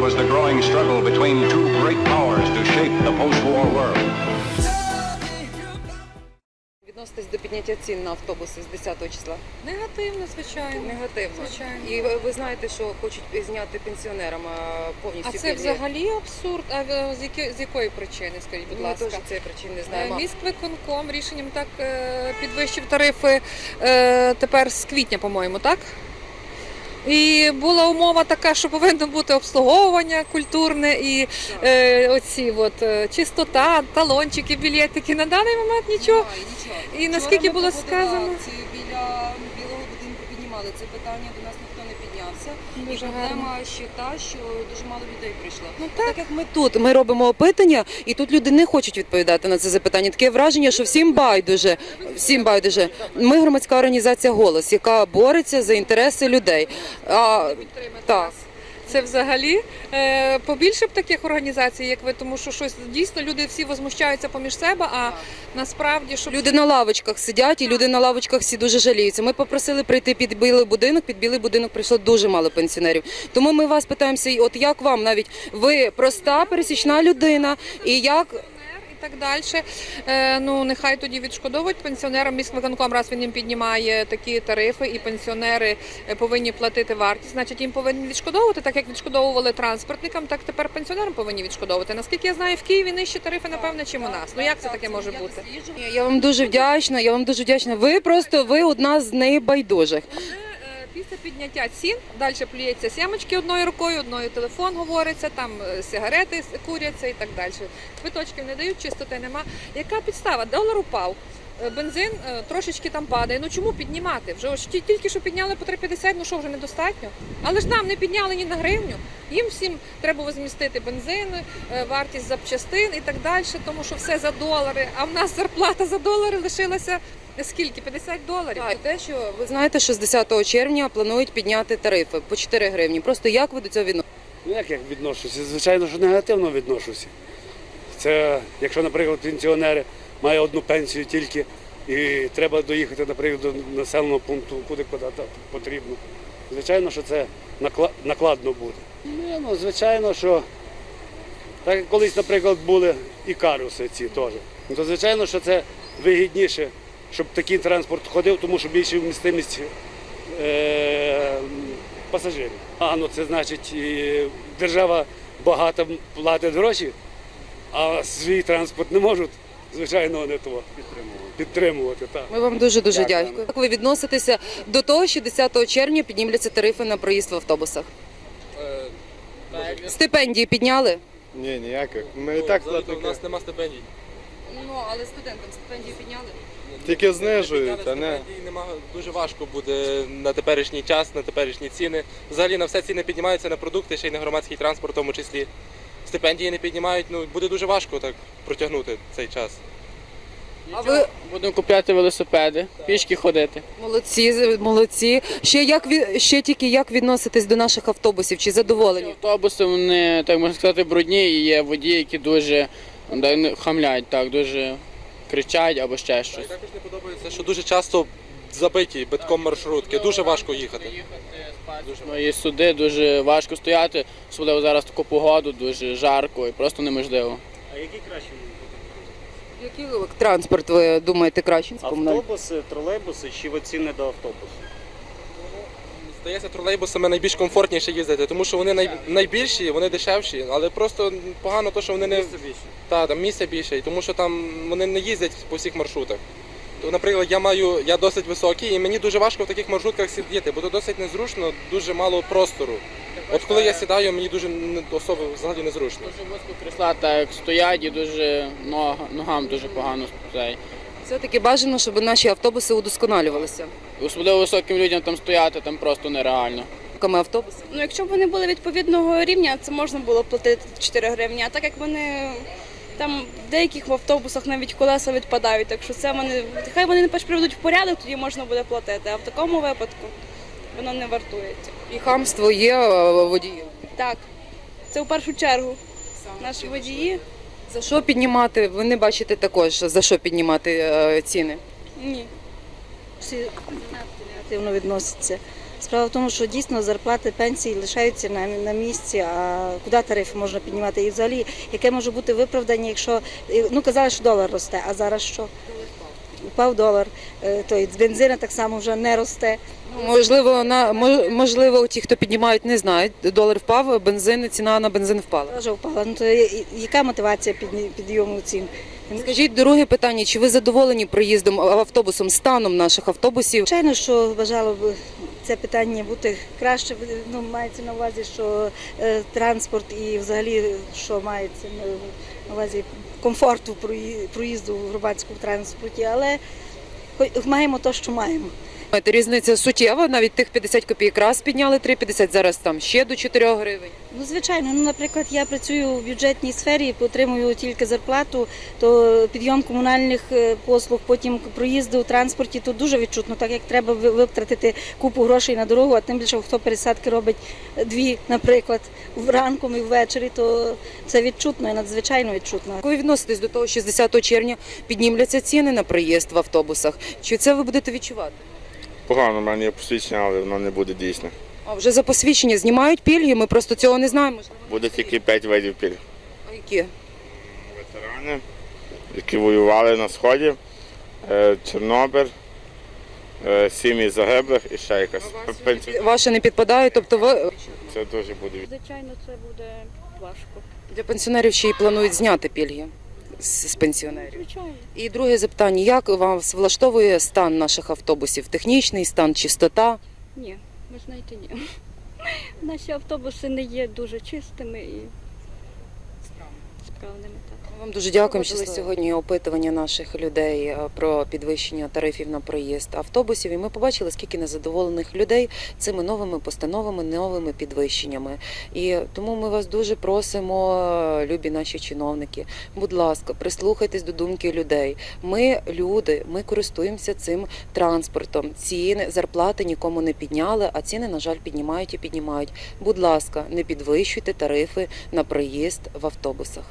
time was the growing struggle between two great powers to shape the post-war world. Відноситесь до підняття цін на автобуси з 10 числа? Негативно, звичайно. Негативно. Звичайно. І ви- ви знаєте, що хочуть зняти пенсіонерам а, повністю А це пільги? взагалі абсурд. А е, з якої з якої причини? Скажіть, будь Ми ласка. теж цієї причини не Е, знаємо. Міськвиконком рішенням так е, підвищив тарифи е, тепер з квітня, по-моєму, так? І була умова така, що повинно бути обслуговування культурне і е, оці от, е, чистота, талончики, білетики. На даний момент нічого. І наскільки було сказано? Піднімали це питання, до нас ніхто не піднявся. І проблема проблема ще та, що дуже мало людей прийшло. Ну так. Так як ми тут, ми робимо опитання, і тут люди не хочуть відповідати на це запитання. Таке враження, що всім байдуже. Всім байдуже. Ми громадська організація Голос, яка бореться за інтереси людей. А, так. Це взагалі е, побільше б таких організацій, як ви, тому що щось дійсно люди всі возмущаються поміж себе, а насправді що Люди на лавочках сидять, і люди на лавочках всі дуже жаліються. Ми попросили прийти під білий будинок. Під білий будинок прийшло дуже мало пенсіонерів. Тому ми вас питаємося, от як вам навіть ви проста пересічна людина, і як так далі. Е, ну нехай тоді відшкодовують пенсіонерам міськвиконком, раз він їм піднімає такі тарифи, і пенсіонери е, повинні платити вартість. Значить, їм повинні відшкодовувати, так як відшкодовували транспортникам, так тепер пенсіонерам повинні відшкодовувати. Наскільки я знаю, в Києві нижчі тарифи, напевно, чим у нас. Ну як це таке може бути? я вам дуже вдячна. Я вам дуже вдячна. Ви просто ви одна з найбайдужих. Після підняття цін далі плюється сімочки одною рукою, одною телефон говориться, там е, сигарети куряться і так далі. Квиточків не дають, чистоти нема. Яка підстава? Долар упав. Е, Бензин е, трошечки там падає. Ну чому піднімати? Вже ось тільки що підняли по 3,50, ну що вже недостатньо. Але ж нам не підняли ні на гривню. Їм всім треба возмістити бензин, е, вартість запчастин і так далі, тому що все за долари. А в нас зарплата за долари лишилася скільки? 50 доларів. Так, те, що ви знаєте, що з 10 червня планують підняти тарифи по 4 гривні. Просто як ви до цього відноситесь? Ну як я відношуся? Звичайно, що негативно відношуся. Це якщо, наприклад, пенсіонери мають одну пенсію тільки і треба доїхати, наприклад, до населеного пункту, куди куди потрібно. Звичайно, що це накладно буде. Ну, ну, звичайно, що так колись, наприклад, були і каруси ці теж. То звичайно, що це вигідніше, щоб такий транспорт ходив, тому що більше вмістимість е, пасажирів. А ну це значить, держава багато платить гроші, а свій транспорт не можуть, звичайно, не того підтримувати. Підтримувати так. Ми вам дуже дуже Дякую. дякую. Як ви відноситеся до того, що 10 червня піднімляться тарифи на проїзд в автобусах? Стипендії підняли? Ні, ніяких. Ми і так Взагалі-то в платники. нас нема стипендій. Ну але студентам стипендії підняли. Тільки знижують, а не. стипендії нема. Дуже важко буде на теперішній час, на теперішні ціни. Взагалі на все ціни піднімаються на продукти, ще й на громадський транспорт, в тому числі. Стипендії не піднімають, ну буде дуже важко так протягнути цей час. А ви Будемо купляти велосипеди, пішки ходити. молодці, молодці. Ще як ще тільки як відноситесь до наших автобусів? Чи задоволені? Автобуси вони, так можна сказати, брудні і є водії, які дуже да, не- хамлять, так, дуже кричать або ще щось. також не подобається, що дуже часто забиті битком маршрутки, дуже важко їхати. Ну, і суди дуже важко стояти, особливо зараз таку погоду, дуже жарко і просто неможливо. Який транспорт ви думаєте краще? Автобуси, тролейбуси чи ви ціни до автобусу? Здається, тролейбусами найбільш комфортніше їздити, тому що вони най... найбільші, вони дешевші, але просто погано те, що вони не та, там місця більше, і тому що там вони не їздять по всіх маршрутах. То, наприклад, я маю я досить високий, і мені дуже важко в таких маршрутках сидіти, бо то досить незручно, дуже мало простору. От коли я сідаю, мені дуже не- особо взагалі незручно. Дуже вузько крісла так стоять і дуже нога, ногам дуже погано цей. Все-таки бажано, щоб наші автобуси удосконалювалися. Особливо високим людям там стояти, там просто нереально. Ками автобуси. Ну, якщо б вони були відповідного рівня, це можна було платити 4 гривні. А так як вони там в деяких в автобусах навіть колеса відпадають, так що це вони хай вони перш приведуть в порядок, тоді можна буде платити. А в такому випадку воно не вартується. І хамство є е, водіїв. Так, це в першу чергу. Наші водії За що піднімати? Ви не бачите також за що піднімати е, ціни? ні. всі негативно відносяться. Справа в тому, що дійсно зарплати пенсії лишаються на, на місці, а куди тарифи можна піднімати? І взагалі, яке може бути виправдання, якщо ну казали, що долар росте, а зараз що? Упав долар, е, то і бензина так само вже не росте. Можливо, на мо- можливо, ті, хто піднімають, не знають. Долар впав, бензин, ціна на бензин впала. Теж впала. Ну то яка мотивація підйому цін? Скажіть друге питання: чи ви задоволені проїздом автобусом, станом наших автобусів? Звичайно, що бажало б це питання бути краще. Ну мається на увазі, що е, транспорт і взагалі що мається на- увазі комфорту проїзду в громадському транспорті, але маємо те, що маємо. Різниця суттєва, навіть тих 50 копійок раз підняли 3,50, зараз там ще до 4 гривень. Ну, звичайно, ну, наприклад, я працюю в бюджетній сфері, отримую тільки зарплату, то підйом комунальних е, послуг, потім проїзди у транспорті, то дуже відчутно, так як треба ви- витратити купу грошей на дорогу, а тим більше хто пересадки робить дві, наприклад, вранком і ввечері, то це відчутно і надзвичайно відчутно. Ви відноситесь до того, що з 10 червня піднімляться ціни на проїзд в автобусах? Чи це ви будете відчувати? Погано, в мене є посвідчення, але воно не буде дійсне. А вже за посвідчення знімають пільги, ми просто цього не знаємо. Буде тільки 5 видів пільг. А які? Ветерани, які воювали на сході, е, Чорнобиль, е, сім'ї загиблих і ще якась. Пенсі- Ваше не підпадає, тобто ви Це дуже буде. Звичайно, це буде важко. для пенсіонерів ще й планують зняти пільги з, з пенсіонерів. Звичайно. І друге запитання: як вас влаштовує стан наших автобусів? Технічний стан, чистота? Ні, ви знаєте, ні. Наші автобуси не є дуже чистими і справними. Вам дуже дякуємо. що сьогодні опитування наших людей е, про підвищення тарифів на проїзд автобусів. І ми побачили, скільки незадоволених людей цими новими постановами, новими підвищеннями. І тому ми вас дуже просимо, е, любі наші чиновники. Будь ласка, прислухайтесь до думки людей. Ми люди, ми користуємося цим транспортом. Ціни зарплати нікому не підняли, а ціни, на жаль, піднімають і піднімають. Будь ласка, не підвищуйте тарифи на проїзд в автобусах.